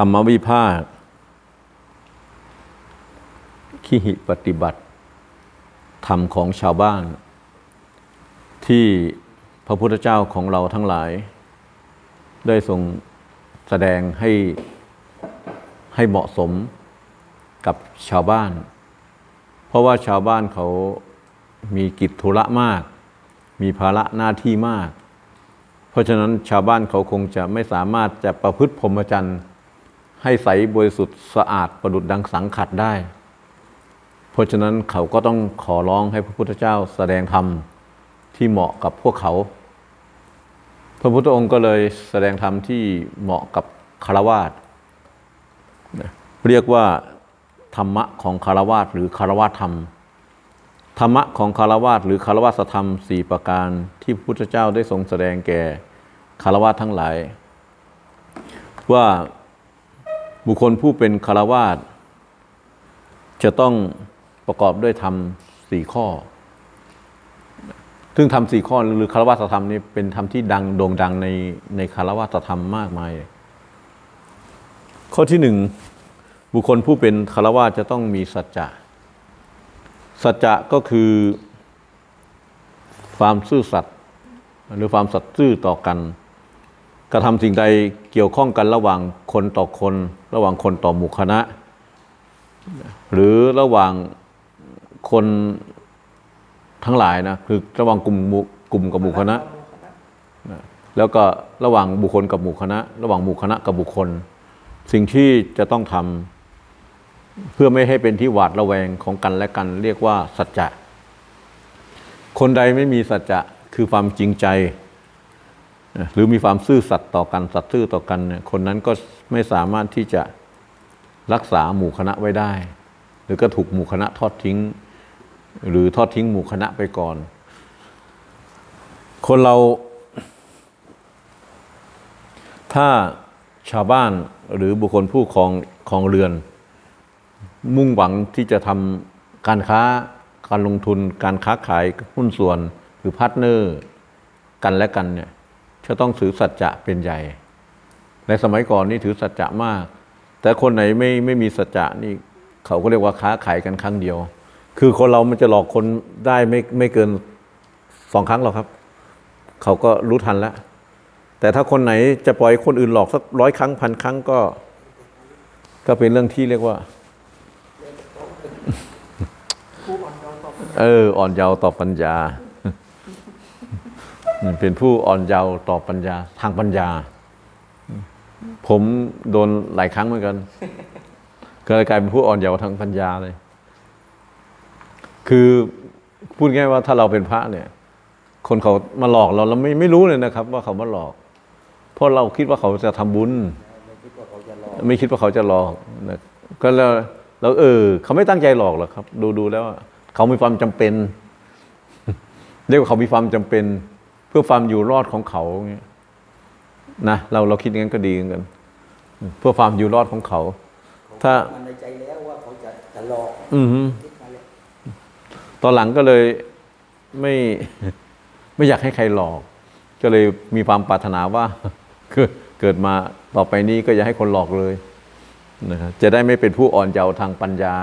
ธรรมวิภาคขีหิปฏิบัติ ธรรมของชาวบ้าน ที่พระพุทธเจ้าของเราทั้งหลาย ได้ทรงแสดงให้ให้เหมาะสมกับชาวบ้าน เพราะว่าชาวบ้านเขามีกิจธุระมาก มีภาระหน้าที่มาก เพราะฉะนั้นชาวบ้านเขาคงจะไม่สามารถจะประพฤติพรหมจรรย์ ให้ใสบริสุทธิ์สะอาดประดุดดังสังขัดได้ เพราะฉะนั้นเขาก็ต้องขอร้องให้พระพุทธเจ้าแสดงธรรมที่เหมาะกับพวกเขา พระพุทธองค์ก็เลยแสดงธรรมที่เหมาะกับคารวาสเรียกว่าธรรมะของคารวาสหรือคารวาสธรรม ธรรมะของคารวาสหรือคารวาสธรรมสี่ประการที่พระพุทธเจ้าได้ทรงแสดงแก่คารวาสทั้งหลาย ว่า บุคคลผู้เป็นคารวาสจะต้องประกอบด้วยธรรมสี่ข้อ ซึ่งธรรมสี่ข้อหรือคารวาสธรรมนี้เป็นธรรมที่ดังโด่งดังในในคารวาสธรรมมากมาย ข้อที่หนึ่งบุคคลผู้เป็นคารวาสจะต้องมีสัจจะ สัจจะก็คือความซื่อสัตย์หรือความสัตย์ซื่อต่อกัน กระทำสิ่งใดเกี่ยวข้องกันระหว่างคนต่อคน ระหว่างคนต่อหมู่คณะ หรือระหว่างคนทั้งหลายนะคือระหว่างกลุ่มกลุ่มกับหมู่คณะนะแล้วก็ระหว่างบุคคลกับหมู่คณะ ระหว่างหมู่คณะกับบุคคล สิ่งที่จะต้องทำเพื่อไม่ให้เป็นที่หวาดระแวงของกันและกัน เรียกว่าสัจจะ คนใดไม่มีสัจจะคือความจริงใจ หรือมีความซื่อสัตย์ต่อกันสัตย์ซื่อต่อกันเนี่ยคนนั้นก็ไม่สามารถที่จะรักษาหมู่คณะไว้ได้ หรือก็ถูกหมู่คณะทอดทิ้ง หรือทอดทิ้งหมู่คณะไปก่อน คนเรา ถ้าชาวบ้านหรือบุคคลผู้ครองครองเรือน มุ่งหวังที่จะทำการค้าการลงทุน การค้าขายหุ้นส่วน หรือพาร์ทเนอร์ กันและกันเนี่ย จะต้องถือสัจจะเป็นใหญ่ ในสมัยก่อนนี่ถือสัจจะมาก แต่คนไหนไม่ไม่มีสัจจะนี่เขาก็เรียกว่าค้าขายกันครั้งเดียว คือคนเรามันจะหลอกคนได้ไม่ไม่เกินสองครั้งหรอกครับ เขาก็รู้ทันแล้ว แต่ถ้าคนไหนจะปล่อยคนอื่นหลอกสักร้อยครั้งพันครั้งก็ ก็เป็นเรื่องที่เรียกว่าเออ อ่อนเยาว์ต่อปัญญา เป็นผู้อ่อนเยาว์ต่อปัญญาทางปัญญา ผมโดนหลายครั้งเหมือนกันก็เลยกลายเป็นผู้อ่อนเยาว์ทางปัญญาเลย คือพูดง่ายว่าถ้าเราเป็นพระเนี่ย คนเขามาหลอกเราเราไม่ไม่รู้เลยนะครับ ว่าเขามาหลอก เพราะเราคิดว่าเขาจะทำบุญ ไม่คิดว่าเขาจะหลอกนะก็แล้วเราเออ เขาไม่ตั้งใจหลอกหรอกครับ ดูดูแล้วเขามีความจำเป็นเรียกว่าเขามีความจำเป็น เพื่อความอยู่รอดของเขาเงี้ยนะเราเราคิดงั้นก็ดีเหมือนกัน เพื่อความอยู่รอดของเขา ถ้ามันในใจแล้วว่าเขาจะจะหลอกอือฮึคิดมาแล้วตอนหลังก็เลยไม่ไม่อยากให้ใครหลอก ก็เลยมีความปรารถนาว่าคือเกิดมาต่อไปนี้ก็อย่าให้คนหลอกเลยนะครับจะได้ไม่เป็นผู้อ่อนเยาว์ทางปัญญา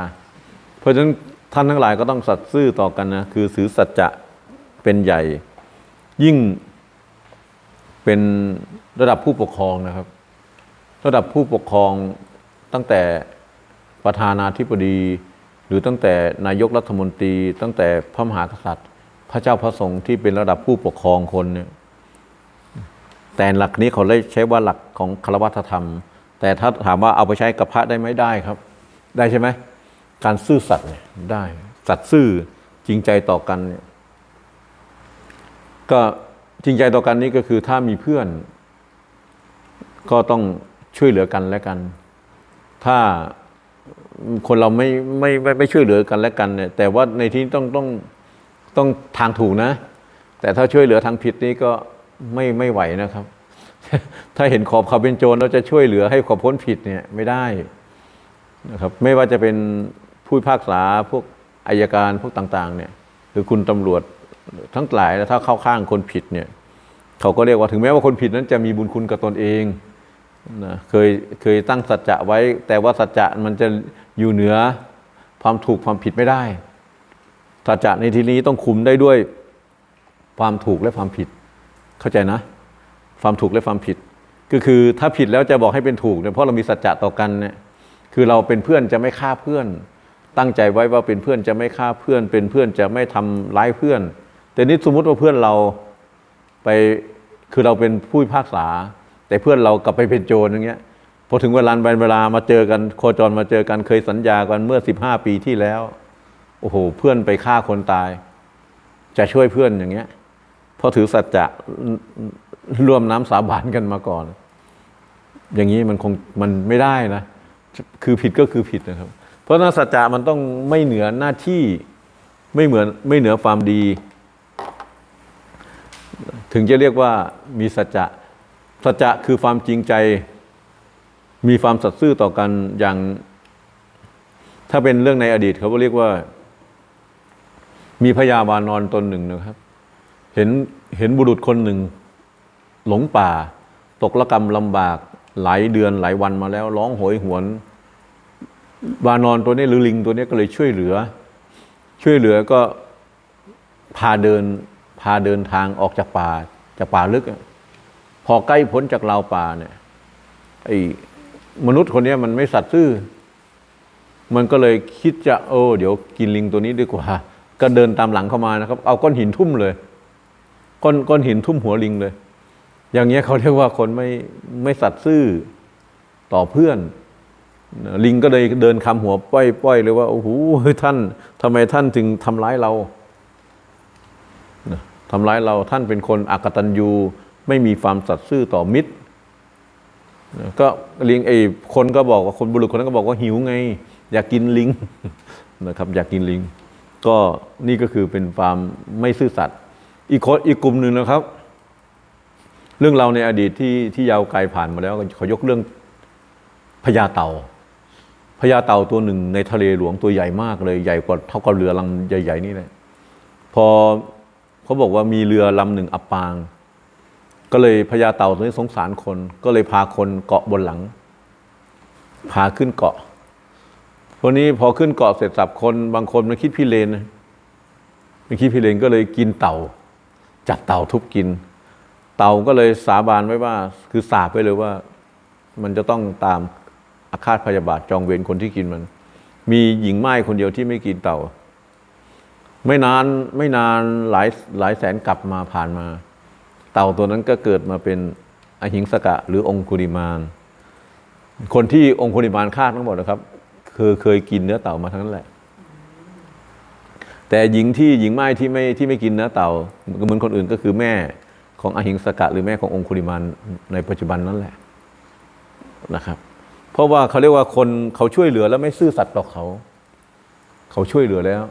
เพราะฉะนั้นท่านทั้งหลายก็ต้องสัตย์ซื่อต่อกันนะคือถือสัจจะเป็นใหญ่ ยิ่งเป็นระดับผู้ปกครองนะครับ ระดับผู้ปกครองตั้งแต่ประธานาธิบดี หรือตั้งแต่นายกรัฐมนตรี ตั้งแต่พระมหากษัตริย์ พระเจ้าพระสงฆ์ที่เป็นระดับผู้ปกครองคนเนี่ยแต่หลักนี้เขาเลยใช้ว่าหลักของคารวัตธรรม แต่ถ้าถามว่าเอาไปใช้กับพระได้ไหมได้ครับ ได้ใช่ไหมการซื่อสัตย์เนี่ยได้ สัตย์ซื่อจริงใจต่อกันเนี่ย ก็จริงใจต่อกันนี้ก็คือถ้ามีเพื่อน ก็ต้องช่วยเหลือกันและกัน ถ้าคนเราไม่ไม่ไม่ไม่ช่วยเหลือกันและกันเนี่ย แต่ว่าในที่นี้ต้องต้องต้องทางถูกนะ แต่ถ้าช่วยเหลือทางผิดนี่ก็ไม่ไม่ไหวนะครับ ถ้าเห็นขอบเขาเป็นโจรเราจะช่วยเหลือให้ขอบพ้นผิดเนี่ยไม่ได้นะครับ ไม่ว่าจะเป็นผู้พิพากษาพวกอายการพวกต่าง ๆ เนี่ย หรือคุณตำรวจ ทั้งหลายแล้วถ้าเข้าข้างคนผิดเนี่ยเขาก็เรียกว่าถึงแม้ว่าคนผิดนั้นจะมีบุญคุณกับตนเองนะเคยเคยตั้งสัจจะไว้ แต่ว่าสัจจะมันจะอยู่เหนือความถูกความผิดไม่ได้สัจจะในที่นี้ต้องคุมได้ด้วยความถูกและความผิด เข้าใจนะ ความถูกและความผิด ก็คือถ้าผิดแล้วจะบอกให้เป็นถูกเนี่ยเพราะเรามีสัจจะต่อกันเนี่ยคือเราเป็นเพื่อนจะไม่ฆ่าเพื่อน ตั้งใจไว้ว่าเป็นเพื่อนจะไม่ฆ่าเพื่อน เป็นเพื่อนจะไม่ทำร้ายเพื่อน แต่นี่สมมุติว่าเพื่อนเราไปคือเราเป็นผู้พิพากษา แต่เพื่อนเรากลับไปเป็นโจรอย่างเงี้ยพอถึงเวลาเวลามาเจอกันโคจรมาเจอกันเคยสัญญากันเมื่อสิบห้าปีที่แล้ว โอ้โห เพื่อนไปฆ่าคนตาย จะช่วยเพื่อนอย่างเงี้ยเพราะถือสัจจะร่วมน้ำสาบานกันมาก่อน อย่างนี้มันคงมันไม่ได้นะ คือผิดก็คือผิดนะครับ เพราะฉะนั้นสัจจะมันต้องไม่เหนือหน้าที่ไม่เหมือนไม่เหนือความดี ถึงจะเรียกว่ามีสัจจะสัจจะคือความจริงใจ มีความสัตย์ซื่อต่อกันอย่าง ถ้าเป็นเรื่องในอดีตเขาก็เรียกว่า มีพญาวาลนอนตนหนึ่งนะครับ เห็นเห็นบุรุษคนหนึ่ง หลงป่า ตกระกรรมลำบากหลายเดือนหลายวันมาแล้ว ร้องโหยหวนวานอนตัวนี้หรือลิงตัวนี้ก็เลยช่วยเหลือ ช่วยเหลือก็พาเดินาเดินทางออกจากป่าจากป่าลึก พอใกล้พ้นจากราวป่าเนี่ยไอ้มนุษย์คนนี้มันไม่สัตย์ซื่อ มันก็เลยคิดจะโอ้เดี๋ยวกินลิงตัวนี้ดีกว่า ก็เดินตามหลังเข้ามานะครับ เอาก้อนหินทุ่มเลย ก้อนก้อนหินทุ่มหัวลิงเลย อย่างเงี้ยเขาเรียกว่าคนไม่ไม่สัตย์ซื่อต่อเพื่อน ลิงก็เลยเดินคำหัวป้อยป้อยเลยว่าโอ้โหท่านทำไมท่านถึงทำร้ายเรา ทำร้ายเราท่านเป็นคนอักตันยูไม่มีความสัตย์ซื่อต่อมิตร ก็ลิงไอ้คนก็บอกว่าคนบุรุษคนนั้นก็บอกว่าหิวไง อยากกินลิงนะครับ อยากกินลิง ก็นี่ก็คือเป็นความไม่ซื่อสัตย์อีกคนอีกกลุ่มหนึ่งนะครับ เรื่องเราในอดีตที่ที่ยาวไกลผ่านมาแล้วเขายกเรื่องพญาเต่าพญาเต่าตัวหนึ่งในทะเลหลวงตัวใหญ่มากเลยใหญ่กว่าเท่ากับเรือลำใหญ่ ๆ นี่เลยพอ เขาบอกว่ามีเรือลำหนึ่งอับปาง ก็เลยพญาเต่าตัวนี้สงสารคน ก็เลยพาคนเกาะบนหลัง พาขึ้นเกาะคนนี้พอขึ้นเกาะเสร็จสับคนบางคนมันคิดพี่เลนมันคิดพี่เลนก็เลยกินเต่า จับเต่าทุบกิน เต่าก็เลยสาบานไว้ว่า คือสาบไปเลยว่า มันจะต้องตามอาฆาตพยาบาทจองเวรคนที่กินมัน มีหญิงไม้คนเดียวที่ไม่กินเต่า ไม่นานไม่นานหลายหลายแสนกลับมาผ่านมา เต่าตัวนั้นก็เกิดมาเป็นอหิงสกะ หรือองคุริมาน คนที่องคุริมานฆ่าทั้งหมดนะครับ คือเคยกินเนื้อเต่ามาทั้งนั้นแหละ แต่หญิงที่หญิงไม้ที่ไม่ที่ไม่กินเนื้อเต่าเหมือนคนอื่นก็คือแม่ของอหิงสกะ หรือแม่ขององคุริมานในปัจจุบันนั่นแหละนะครับ เพราะว่าเขาเรียกว่าคนเขาช่วยเหลือแล้วไม่ซื่อสัตย์ต่อเขา เขาช่วยเหลือแล้ว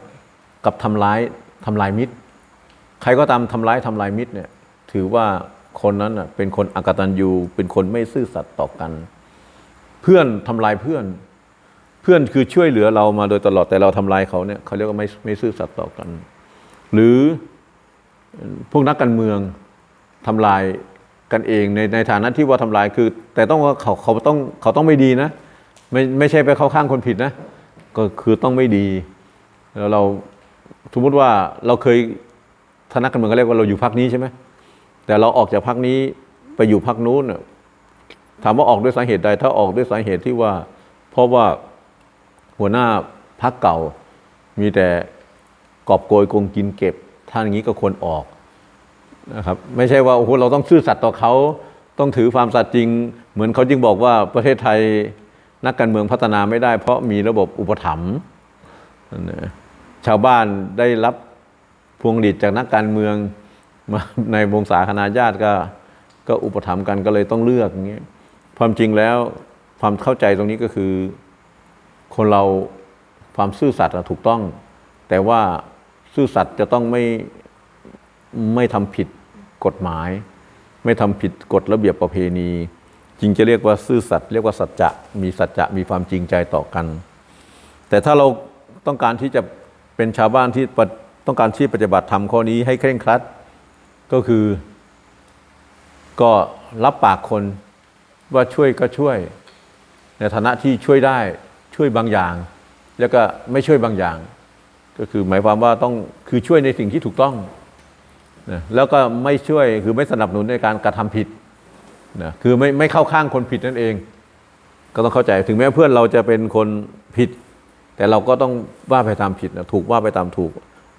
กับทำร้ายทำลายมิตร ใครก็ตามทำร้ายทำลายมิตรเนี่ยถือว่าคนนั้นน่ะเป็นคนอกตัญญูเป็นคนไม่ซื่อสัตย์ต่อกัน เพื่อนทำลายเพื่อน เพื่อนคือช่วยเหลือเรามาโดยตลอดแต่เราทำลายเขาเนี่ยเขาเรียกว่าไม่ไม่ซื่อสัตย์ต่อกัน หรือพวกนักการเมืองทำลายกันเองในในฐานะที่ว่าทำลายคือ แต่ต้องว่าเขาเขาต้องเขาต้องไม่ดีนะ ไม่ไม่ใช่ไปเข้าข้างคนผิดนะ ก็คือต้องไม่ดี แล้วเรา สมมติว่าเราเคยทนักการเมืองเขาเรียกว่าเราอยู่พักนี้ใช่ไหมแต่เราออกจากพักนี้ไปอยู่พักนู้นถามว่าออกด้วยสาเหตุใด ถ้าออกด้วยสาเหตุที่ว่า เพราะว่าหัวหน้าพักเก่า มีแต่กอบโกยโกงกินเก็บท่านอย่างนี้ก็ควรออกนะครับไม่ใช่ว่าโอ้โหเราต้องซื่อสัตย์ต่อเขาต้องถือความสัตย์จริง เหมือนเขาจึงบอกว่าประเทศไทยนักการเมืองพัฒนาไม่ได้ เพราะมีระบบอุปถัมภ์นะ ชาวบ้านได้รับพวงหลีดจากนักการเมืองมาในวงศาคณาญาติก็ก็อุปถัมภ์กันก็เลยต้องเลือกอย่างเงี้ยความจริงแล้วความเข้าใจตรงนี้ก็คือ คนเราความซื่อสัตย์ถูกต้อง แต่ว่าซื่อสัตย์จะต้องไม่ไม่ทำผิดกฎหมาย ไม่ทำผิดกฎระเบียบประเพณี จริงจะเรียกว่าซื่อสัตย์เรียกว่าสัจจะมีสัจจะมีความจริงใจต่อกัน แต่ถ้าเราต้องการที่จะ เป็นชาวบ้านที่ต้องการที่ปฏิบัติธรรมข้อนี้ให้เคร่งครัด ก็คือ ก็รับปากคนว่าช่วยก็ช่วย ในฐานะที่ช่วยได้ช่วยบางอย่าง แล้วก็ไม่ช่วยบางอย่าง ก็คือหมายความว่าต้องคือช่วยในสิ่งที่ถูกต้องนะแล้วก็ไม่ช่วยคือไม่สนับสนุนในการกระทำผิดนะคือไม่ไม่เข้าข้างคนผิดนั่นเอง ก็ต้องเข้าใจถึงแม้เพื่อนเราจะเป็นคนผิด แต่เราก็ต้องว่าไปตามผิดนะถูกว่าไปตามถูก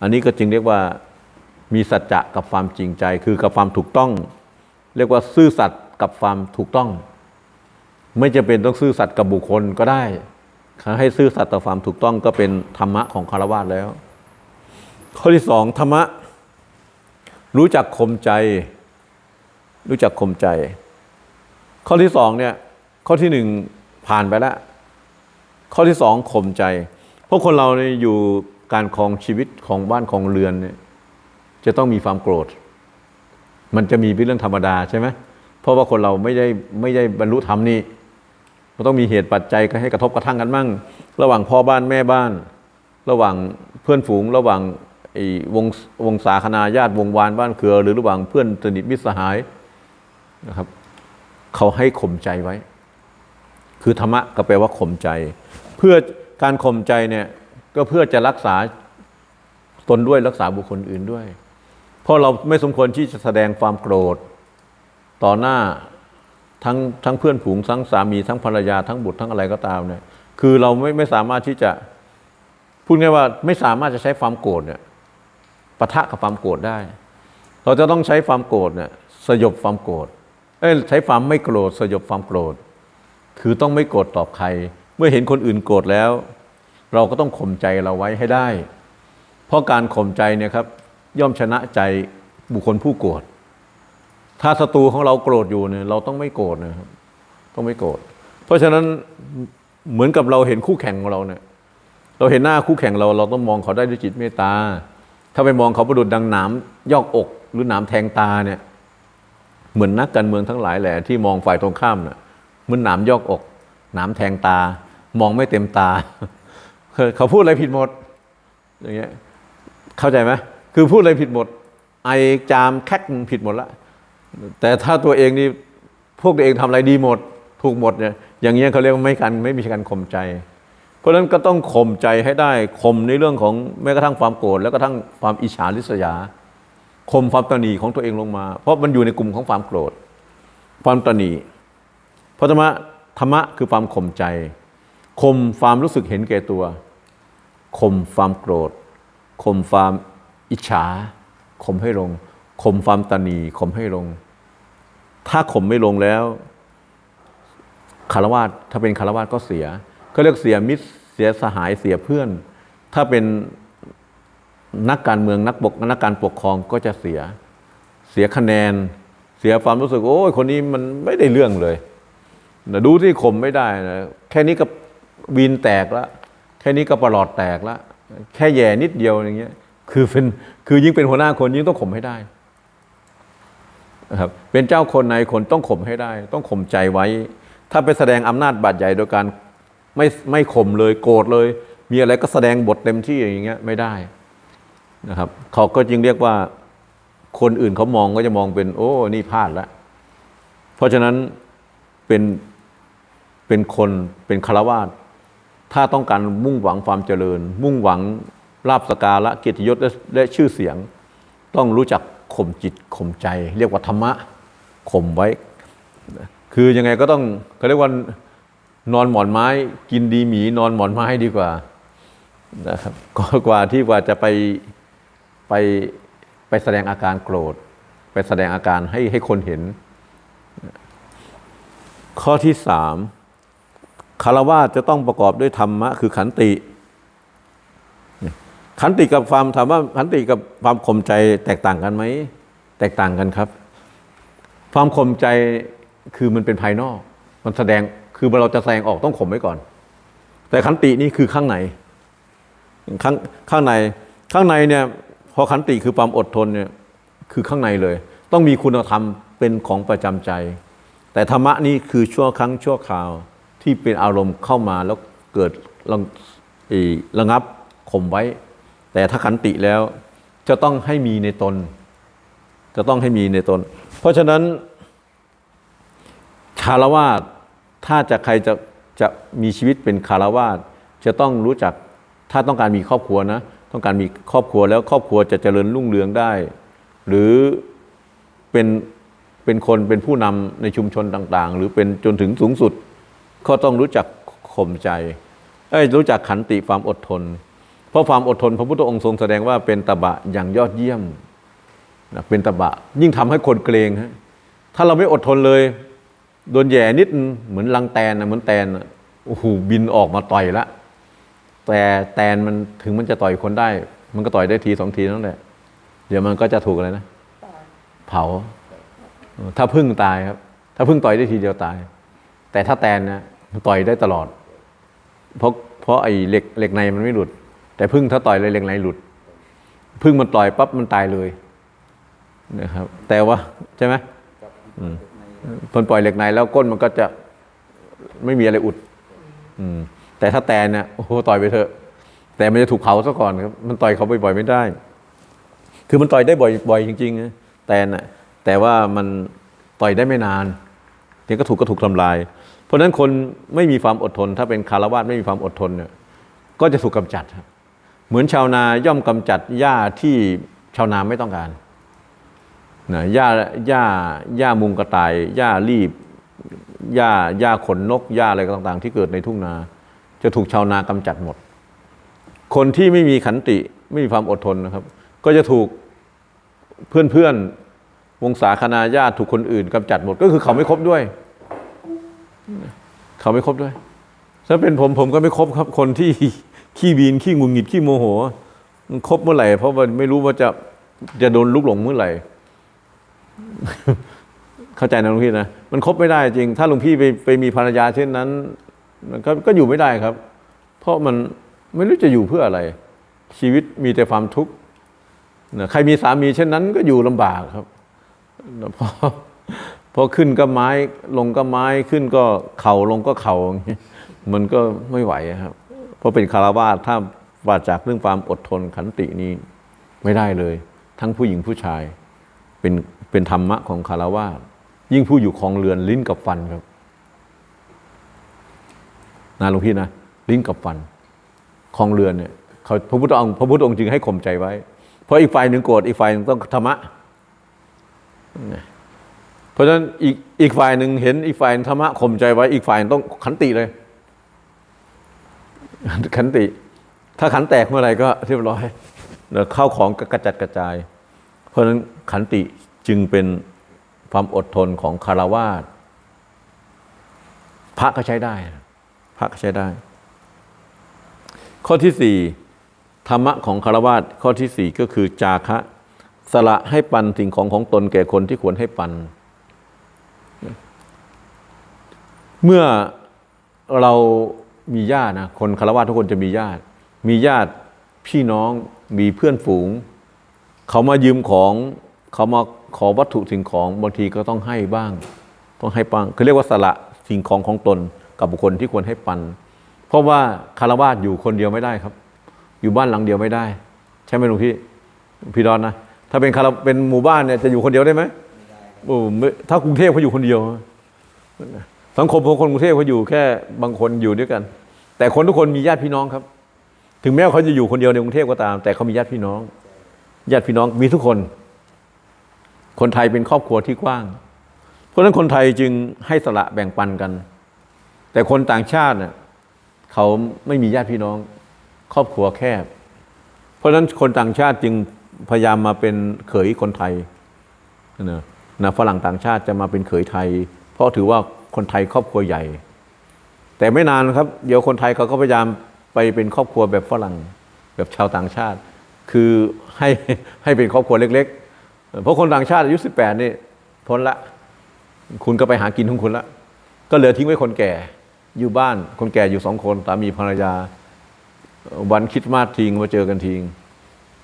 อันนี้ก็จึงเรียกว่ามีสัจจะกับความจริงใจ คือกับความถูกต้อง เรียกว่าซื่อสัตย์กับความถูกต้อง ไม่จำเป็นต้องซื่อสัตย์กับบุคคลก็ได้ให้ซื่อสัตย์ต่อความถูกต้องก็เป็นธรรมะของคารวะแล้ว ข้อที่สองธรรมะ รู้จักข่มใจ รู้จักข่มใจ ข้อที่สองเนี่ยข้อที่หนึ่งผ่านไปแล้ว ข้อที่สองข่มใจ เพราะคนเราเนี่ยอยู่การครองชีวิตของบ้านของเรือนเนี่ยจะต้องมีความโกรธ มันจะมีเป็นเรื่องธรรมดาใช่ไหมเพราะว่าคนเราไม่ได้ไม่ได้บรรลุธรรมนี่มันต้องมีเหตุปัจจัยก็ให้กระทบกระทั่งกันมั่ง ระหว่างพ่อบ้านแม่บ้าน ระหว่างเพื่อนฝูง ระหว่างวงวงศาคณาญาติวงวานบ้านเครือ หรือระหว่างเพื่อนสนิทมิตรสหายนะครับ เขาให้ข่มใจไว้ คือธรรมะก็แปลว่าข่มใจ เพื่อการข่มใจเนี่ยก็เพื่อจะรักษาตนด้วยรักษาบุคคลอื่นด้วย เพราะเราไม่สมควรที่จะแสดงความโกรธ ต่อหน้าทั้งทั้งเพื่อนฝูงทั้งสามีทั้งภรรยาทั้งบุตรทั้งอะไรก็ตามเนี่ย คือเราไม่ไม่สามารถที่จะพูดง่ายว่าไม่สามารถจะใช้ความโกรธเนี่ยปะทะกับความโกรธได้ เราจะต้องใช้ความโกรธเนี่ยสยบความโกรธเอ้ยใช้ความไม่โกรธสยบความโกรธ คือต้องไม่โกรธตอบใคร เมื่อเห็นคนอื่นโกรธแล้ว เราก็ต้องข่มใจเราไว้ให้ได้ เพราะการข่มใจเนี่ยครับย่อมชนะใจบุคคลผู้โกรธ ถ้าศัตรูของเราโกรธอยู่เนี่ยเราต้องไม่โกรธนะครับ ต้องไม่โกรธ เพราะฉะนั้นเหมือนกับเราเห็นคู่แข่งของเราเนี่ย เราเห็นหน้าคู่แข่งเรา เราต้องมองเขาได้ด้วยจิตเมตตา ถ้าไปมองเขาประดุดดังหนามยอกอก หรือหนามแทงตาเนี่ย เหมือนนักการเมืองทั้งหลายแหละที่มองฝ่ายตรงข้ามเนี่ยเหมันหนามยอกอก หนามแทงตา มองไม่เต็มตา เขาพูดอะไรผิดหมด อย่างเงี้ย เข้าใจไหมคือพูดอะไรผิดหมด ไอจามแคกผิดหมดละแต่ถ้าตัวเองนี่พวกตัวเองทำอะไรดีหมด ถูกหมดเนี่ย อย่างเงี้ยเขาเรียกว่าไม่กันไม่มีการข่มใจ เพราะฉะนั้นก็ต้องข่มใจให้ได้ข่มในเรื่องของแม้กระทั่งความโกรธแล้วก็ทั้งความอิจฉาริษยาข่มความตนีของตัวเองลงมา เพราะมันอยู่ในกลุ่มของความโกรธ ความตนีเพราะธรรมะธรรมะคือความข่มใจ ข่มความรู้สึกเห็นแก่ตัวข่มความโกรธข่มความอิจฉาข่มให้ลงข่มความตนีข่มให้ลง ถ้าข่มไม่ลงแล้วคารวาสถ้าเป็นคารวาสก็เสียเขาเรียกเสียมิตรเสียสหายเสียเพื่อน ถ้าเป็นนักการเมืองนักปกนักการปกครองก็จะเสีย เสียคะแนน เสียความรู้สึก โอ้ยคนนี้มันไม่ได้เรื่องเลยนะดูที่ข่มไม่ได้นะแค่นี้ก็ วีนแตกละแค่นี้ก็ประหลอดแตกละแค่แย่นิดเดียวอย่างเงี้ย คือเป็นคือยิ่งเป็นหัวหน้าคนยิ่งต้องข่มให้ได้นะครับเป็นเจ้าคนในคนต้องข่มให้ได้ ต้องข่มใจไว้ ถ้าไปแสดงอำนาจบาดใหญ่โดยการไม่ไม่ข่มเลยโกรธเลย มีอะไรก็แสดงบทเต็มที่อย่างเงี้ยไม่ได้นะครับเขาก็จึงเรียกว่าคนอื่นเขามองก็จะมองเป็น โอ้นี่พลาดแล้วเพราะฉะนั้นเป็นเป็นคนเป็นคารวาส ถ้าต้องการมุ่งหวังความเจริญ มุ่งหวังลาบสการะเกียรติยศและชื่อเสียง ต้องรู้จักข่มจิตข่มใจ เรียกว่าธรรมะข่มไว้ คือยังไงก็ต้องเขาเรียกว่านอนหมอนไม้ กินดีหมี นอนหมอนไม้ดีกว่านะครับกว่าที่ว่าจะไปไปไปแสดงอาการโกรธ ไปแสดงอาการให้ให้คนเห็น ข้อที่สาม คารวะจะต้องประกอบด้วยธรรมะคือขันติ ขันติกับความถามว่าขันติกับความข่มใจแตกต่างกันไหม แตกต่างกันครับ ความข่มใจคือมันเป็นภายนอก มันแสดงคือเราจะแสดงออกต้องข่มไว้ก่อน แต่ขันตินี่คือข้างในข้างข้างในข้างในเนี่ยพอขันติคือความอดทนเนี่ยคือข้างในเลย ต้องมีคุณธรรมเป็นของประจำใจ แต่ธรรมะนี่คือชั่วครั้งชั่วคราว ที่เป็นอารมณ์เข้ามาแล้วเกิดระระงับข่มไว้ แต่ถ้าขันติแล้วจะต้องให้มีในตน จะต้องให้มีในตน เพราะฉะนั้นชารวาสถ้าจะใครจะจะมีชีวิตเป็นคารวาสจะต้องรู้จักถ้าต้องการมีครอบครัวนะ ต้องการมีครอบครัวแล้วครอบครัวจะเจริญรุ่งเรืองได้ หรือเป็นเป็นคนเป็นผู้นำในชุมชนต่าง ๆ หรือเป็นจนถึงสูงสุด ก็ต้องรู้จักข่มใจเอ้ยรู้จักขันติความอดทน เพราะความอดทน พระพุทธองค์ทรงแสดงว่าเป็นตบะอย่างยอดเยี่ยมนะเป็นตบะ ยิ่งทำให้คนเกรงฮะถ้าเราไม่อดทนเลย โดนแย่นิดเหมือนลังแตนนะเหมือนแตนโอ้โหบินออกมาต่อยละแต่แตนมันถึงมันจะต่อยคนได้ มันก็ต่อยได้ทีสองทีนั่นแหละเดี๋ยวมันก็จะถูกอะไรนะ เผา ถ้าพึ่งตายครับ ถ้าพึ่งต่อยได้ทีเดียวตาย แต่ถ้าแตนนะมันต่อยได้ตลอด เพราะเพราะไอ้เหล็กเหล็กในมันไม่หลุด แต่พึ่งถ้าต่อยเลยเหล็กในหลุด พึ่งมันต่อยปั๊บมันตายเลยนะครับ แต่ว่าใช่ไหมพอปล่อยเหล็กในแล้วก้นมันก็จะไม่มีอะไรอุด อืม แต่ถ้าแตนเนี่ยโอ้โหต่อยไปเถอะ แต่มันจะถูกเผาซะก่อนครับ มันต่อยเขาบ่อยๆไม่ได้ คือมันต่อยได้บ่อยบ่อยจริงๆนะแตนน่ะ แต่ว่ามันต่อยได้ไม่นานเดี๋ยวก็ถูกก็ถูกทำลาย เพราะฉะนั้นคนไม่มีความอดทน ถ้าเป็นคารวะไม่มีความอดทนเนี่ยก็จะถูกกำจัด เหมือนชาวนาย่อมกำจัดหญ้าที่ชาวนาไม่ต้องการนะหญ้าหญ้าหญ้ามุงกระต่ายหญ้ารีบหญ้าหญ้าขนนกหญ้าอะไรต่างๆ ที่เกิดในทุ่งนา จะถูกชาวนากำจัดหมด คนที่ไม่มีขันติไม่มีความอดทนนะครับ ก็จะถูกเพื่อนๆวงศาคณาญาติถูกคนอื่นกำจัดหมด ก็คือเขาไม่ครบด้วย เขาไม่ครบด้วย ถ้าเป็นผมผมก็ไม่ครบครับ คนที่ขี้บีนขี้งุนงิดขี้โมโหมันครบเมื่อไหร่ เพราะว่าไม่รู้ว่าจะจะโดนลุกหลงเมื่อไหร่ เข้าใจนะลุงพี่นะมันครบไม่ได้จริง ถ้าลุงพี่ไปไปมีภรรยาเช่นนั้น มันก็ก็อยู่ไม่ได้ครับ เพราะมันไม่รู้จะอยู่เพื่ออะไร ชีวิตมีแต่ความทุกข์นะใครมีสามีเช่นนั้นก็อยู่ลำบากครับพอ พอขึ้นก็ไม้ลงก็ไม้ขึ้นก็เข่าลงก็เข่าอย่างนี้มันก็ไม่ไหวครับ เพราะเป็นคารวาสถ้าว่าจากเรื่องความอดทนขันตินี้ไม่ได้เลย ทั้งผู้หญิงผู้ชายเป็นเป็นธรรมะของคารวาสยิ่งผู้อยู่ครองเรือนลิ้นกับฟันครับนะหลวงพี่นะลิ้นกับฟันครองเรือนเนี่ยเขาพระพุทธองค์พระพุทธองค์จึงให้ข่มใจไว้ เพราะอีกฝ่ายหนึ่งโกรธอีกฝ่ายหนึ่งต้องธรรมะ เพราะฉะนั้นอีกอีกฝ่ายหนึ่งเห็นอีกฝ่ายธรรมะข่มใจไว้อีกฝ่ายต้องขันติเลย ขันติ ถ้าขันแตกเมื่อไหร่ก็เรียบร้อยเดี๋ยวเข้าของก็กระจัดกระจาย เพราะฉะนั้นขันติจึงเป็นความอดทนของคารวาสพระก็ใช้ได้ พระก็ใช้ได้ ข้อที่สี่ธรรมะของคารวาสข้อที่สี่ก็คือจาคะ สละให้ปันสิ่งของของตนแก่คนที่ควรให้ปัน เมื่อเรามีญาตินะคนคารวะทุกคนจะมีญาติ มีญาติพี่น้องมีเพื่อนฝูง เขามายืมของเขามาขอวัตถุสิ่งของบางทีก็ต้องให้บ้าง ต้องให้ปังคือเรียกว่าสละสิ่งของของตนกับบุคคลที่ควรให้ปัน เพราะว่าคารวะอยู่คนเดียวไม่ได้ครับ อยู่บ้านหลังเดียวไม่ได้ ใช่ไหมหลวงพี่พี่ดอนนะถ้าเป็นคารเป็นหมู่บ้านเนี่ยจะอยู่คนเดียวได้ไหมโอ้ไม่ถ้ากรุงเทพเขาอยู่คนเดียว สังคมของคนกรุงเทพเขาอยู่แค่บางคนอยู่ด้วยกัน แต่คนทุกคนมีญาติพี่น้องครับ ถึงแม้เขาจะอยู่คนเดียวในกรุงเทพก็ตาม แต่เขามีญาติพี่น้องญาติพี่น้องมีทุกคน คนไทยเป็นครอบครัวที่กว้าง เพราะฉะนั้นคนไทยจึงให้สละแบ่งปันกัน แต่คนต่างชาติเนี่ยเขาไม่มีญาติพี่น้อง ครอบครัวแคบ เพราะฉะนั้นคนต่างชาติจึงพยายามมาเป็นเขยคนไทยนะนะฝรั่งต่างชาติจะมาเป็นเขยไทย เพราะถือว่า คนไทยครอบครัวใหญ่ แต่ไม่นานครับ เดี๋ยวคนไทยเขาก็พยายามไปเป็นครอบครัวแบบฝรั่ง แบบชาวต่างชาติ คือให้ให้เป็นครอบครัวเล็ก ๆ เพราะคนต่างชาติอายุสิบแปดนี่พ้นละ คุณก็ไปหากินของคุณละ ก็เหลือทิ้งไว้คนแก่อยู่บ้านคนแก่อยู่สองคนสามีภรรยา วันคิดมาสทิ้งมาเจอกันทิ้ง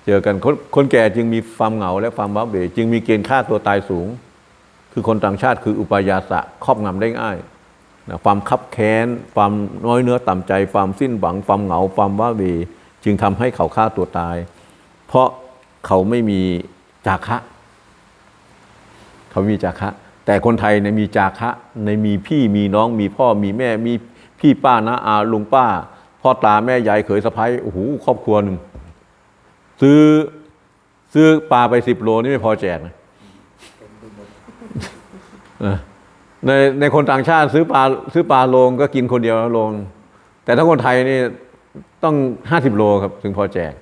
เจอกันคนคนแก่จึงมีความเหงาและความว้าเหวจึงมีเกณฑ์ฆ่าตัวตายสูง คือคนต่างชาติคืออุปยาสะครอบงำได้ง่ายนะความคับแค้น ความน้อยเนื้อต่ำใจ ความสิ้นหวัง ความเหงา ความว้าเหวจึงทำให้เขาฆ่าตัวตาย เพราะเขาไม่มีจาคะ เขามีจาคะ แต่คนไทยเนี่ยมีจาคะในมีพี่มีน้องมีพ่อมีแม่มีพี่ป้านะอาลุงป้า พ่อตาแม่ยายเขยสะพ้ายโอ้โหครอบครัวหนึ่งซื้อซื้อปลาไปสิบโลนี่ไม่พอแจกนะ ในในคนต่างชาติซื้อปลาซื้อปลาโลงก็กินคนเดียวแล้วโลง แต่ถ้าคนไทยนี่ต้องห้าสิบโลครับ ถึงพอแจก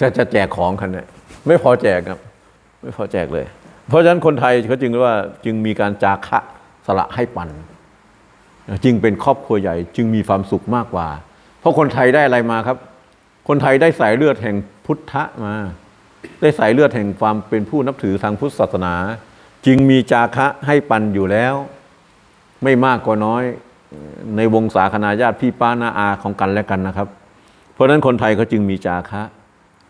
จะจะแจกของกันเนี่ยไม่พอแจกครับ ไม่พอแจกเลย เพราะฉะนั้นคนไทยเขาจึงเรียกว่าจึงมีการจาคะสละให้ปันจึงเป็นครอบครัวใหญ่ จึงมีความสุขมากกว่า เพราะคนไทยได้อะไรมาครับ คนไทยได้สายเลือดแห่งพุทธะมา ได้สายเลือดแห่งความเป็นผู้นับถือทางพุทธศาสนา จึงมีจาคะให้ปันอยู่แล้ว ไม่มากก็น้อย ในวงศาคณาญาติพี่ป้านาอาของกันและกันนะครับ เพราะฉะนั้นคนไทยเขาจึงมีจาคะ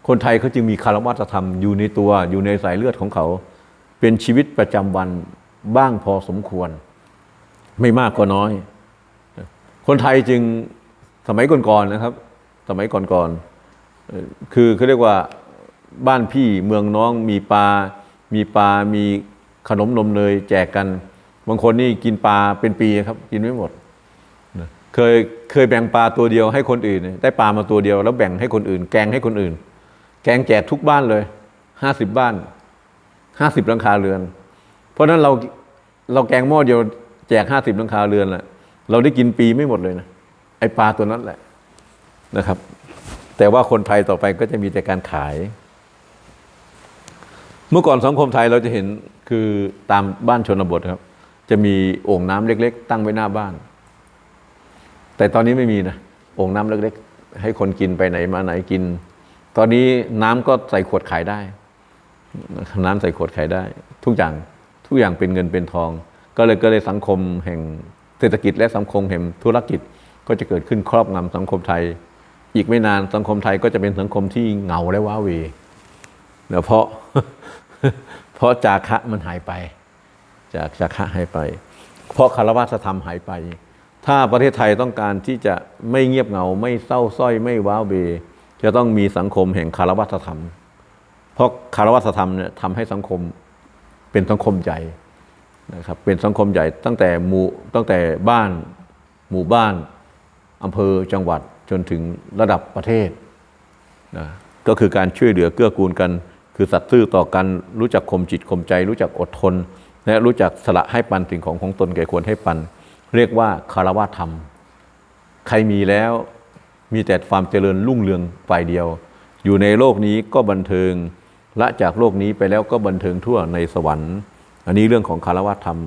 คนไทยเขาจึงมีคารวะธรรมอยู่ในตัวอยู่ในสายเลือดของเขา เป็นชีวิตประจำวันบ้างพอสมควร ไม่มากก็น้อย คนไทยจึงสมัยก่อนๆนะครับ สมัยก่อนๆคือเขาเรียกว่าบ้านพี่เมืองน้องมีปลา มีปลา มี ขนมนมเนยแจกกัน บางคนนี่กินปลาเป็นปีครับ กินไม่หมดเคยเคยแบ่งปลาตัวเดียวให้คนอื่น ได้ปลามาตัวเดียว แล้วแบ่งให้คนอื่น แกงให้คนอื่น แกงแจกทุกบ้านเลยห้าสิบบ้านห้าสิบหลังคาเรือน เพราะนั้นเราเราแกงหม้อเดียวแจกห้าสิบหลังคาเรือนแหละเราได้กินปีไม่หมดเลยนะไอปลาตัวนั้นแหละนะครับ แต่ว่าคนไทยต่อไปก็จะมีแต่การขาย เมื่อก่อนสังคมไทยเราจะเห็น คือตามบ้านชนบทครับ จะมีโอ่งน้ำเล็ก ๆ ตั้งไว้หน้าบ้าน แต่ตอนนี้ไม่มีนะโอ่งน้ำเล็ก ๆ ให้คนกินไปไหนมาไหนกิน ตอนนี้น้ำก็ใส่ขวดขายได้ น้ำใส่ขวดขายได้ ทุกอย่างทุกอย่างเป็นเงินเป็นทอง ก็เลยก็เลยสังคมแห่งเศรษฐกิจและสังคมแห่งธุรกิจก็จะเกิดขึ้นครอบงำสังคมไทย อีกไม่นานสังคมไทยก็จะเป็นสังคมที่เหงาและว้าเวเนื่อเพราะ เพราะจาคะมันหายไป จากจาคะหายไป เพราะคารวะธรรมหายไป ถ้าประเทศไทยต้องการที่จะไม่เงียบเหงาไม่เศร้าสร้อยไม่ว้าวเหวจะต้องมีสังคมแห่งคารวะธรรม เพราะคารวะธรรมเนี่ยทำให้สังคมเป็นสังคมใหญ่นะครับเป็นสังคมใหญ่ตั้งแต่หมู่ตั้งแต่บ้านหมู่บ้านอำเภอจังหวัดจนถึงระดับประเทศนะก็คือการช่วยเหลือเกื้อกูลกัน คือสัตย์ซื่อต่อกันรู้จักข่มจิตข่มใจ รู้จักอดทน และรู้จักสละให้ปันสิ่งของของตนแก่ควรให้ปัน เรียกว่าคารวะธรรม ใครมีแล้วมีแต่ความเจริญรุ่งเรืองฝ่ายเดียว อยู่ในโลกนี้ก็บันเทิงละจากโลกนี้ไปแล้วก็บันเทิงทั่วในสวรรค์ อันนี้เรื่องของคารวะธรรม